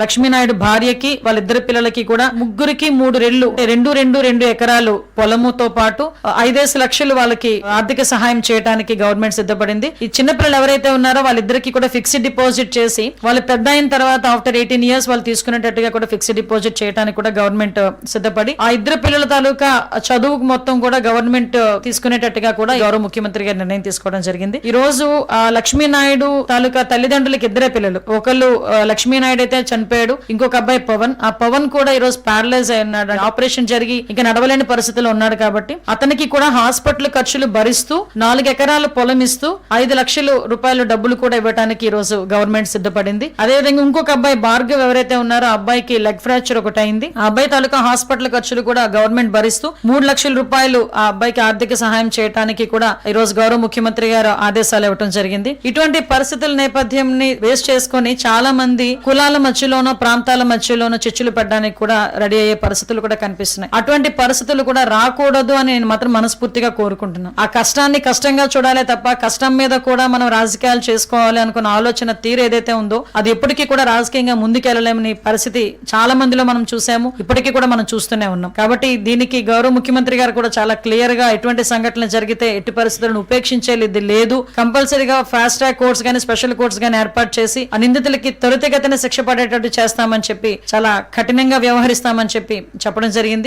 లక్ష్మీనాయుడు భార్యకి వాళ్ళిద్దరు పిల్లలకి కూడా ముగ్గురికి మూడు రెళ్ళు రెండు రెండు రెండు ఎకరాలు పొలముతో పాటు ఐదేసి లక్షలు వాళ్ళకి ఆర్థిక సహాయం చేయడానికి గవర్నమెంట్ సిద్ధపడింది. ఈ చిన్న పిల్లలు ఎవరైతే ఉన్నారో వాళ్ళిద్దరికి కూడా ఫిక్స్డ్ డిపాజిట్ చేసి వాళ్ళు పెద్ద అయిన తర్వాత ఆఫ్టర్ ఎయిటీన్ ఇయర్స్ వాళ్ళు తీసుకునేటట్టుగా కూడా ఫిక్స్డ్ డిపాజిట్ చేయడానికి కూడా గవర్నమెంట్ సిద్ధపడి ఆ ఇద్దరు పిల్లల తాలూకా చదువుకు మొత్తం కూడా గవర్నమెంట్ తీసుకునేటట్టుగా కూడా గౌరవ ముఖ్యమంత్రి గారు నిర్ణయం తీసుకోవడం జరిగింది. ఈ రోజు ఆ లక్ష్మీనాయుడు తాలూకా తల్లిదండ్రులకి ఇద్దరే పిల్లలు. ఒకళ్ళు లక్ష్మీనాయుడు అయితే చనిపోయాడు. ఇంకొక అబ్బాయి పవన్. ఆ పవన్ కూడా ఈ రోజు ప్యారలైజ్ అయి ఉన్నాడు. ఆపరేషన్ జరిగి ఇంకా నడవలేని పరిస్థితిలో ఉన్నాడు కాబట్టి అతనికి కూడా హాస్పిటల్ ఖర్చులు భరిస్తూ నాలుగు ఎకరాల పొలం ఇస్తూ ఐదు లక్షలు రూపాయలు డబ్బులు కూడా ఇవ్వడానికి ఈ రోజు గవర్నమెంట్ సిద్ధపడింది. అదేవిధంగా ఇంకొక అబ్బాయి భార్గవ్ ఎవరైతే ఉన్నారో ఆ అబ్బాయికి లెగ్ ఫ్రాక్చర్ ఒకటి అయింది ఆ అబ్బాయి తాలూకా హాస్పిటల్ ఖర్చులు కూడా గవర్నమెంట్ భరిస్తూ మూడు లక్షల రూపాయలు ఆ అబ్బాయికి ఆర్థిక సహాయం చేయడానికి కూడా ఈ రోజు గౌరవ ముఖ్యమంత్రి గారు ఆదేశాలు ఇవ్వడం జరిగింది. ఇటువంటి పరిస్థితుల నేపథ్యం వేస్ట్ చేసుకొని చాలా మంది కులాల మధ్యలోనో ప్రాంతాల మధ్యలోనో చిచ్చులు పెట్టడానికి కూడా రెడీ అయ్యే పరిస్థితులు కూడా కనిపిస్తున్నాయి. అటువంటి పరిస్థితులు కూడా రాకూడదు అని నేను మాత్రం మనస్ఫూర్తిగా కోరుకుంటున్నాను ఆ కష్టాన్ని కష్టంగా చూడాలి తప్ప కష్టం మీద కూడా మనం రాజకీయాలు చేసుకోవాలి అనుకున్న ఆలోచన తీరు ఏదైతే ఉందో అది ఎప్పటికీ కూడా రాజకీయంగా ముందుకెళ్ళలేమని పరిస్థితి చాలా మందిలో మనం చూసాము. ఇప్పటికీ కూడా మనం చూస్తూనే ఉన్నాం. కాబట్టి దీనికి గౌరవ ముఖ్యమంత్రి గారు కూడా చాలా క్లియర్గా ఎటువంటి సంఘటనలు జరిగితే ఎట్టి పరిస్థితులను ఉపేక్షించేది లేదు. కంపల్సరీగా ఫాస్ట్ ట్రాక్ కోర్ట్స్ గానీ స్పెషల్ కోర్ట్స్ గానీ ఏర్పాటు చేసి ఆ నిందితులకి త్వరితగతిన శిక్ష పడేటట్టు చేస్తామని చెప్పి చాలా కఠినంగా వ్యవహరిస్తామని చెప్పి చెప్పడం జరిగింది.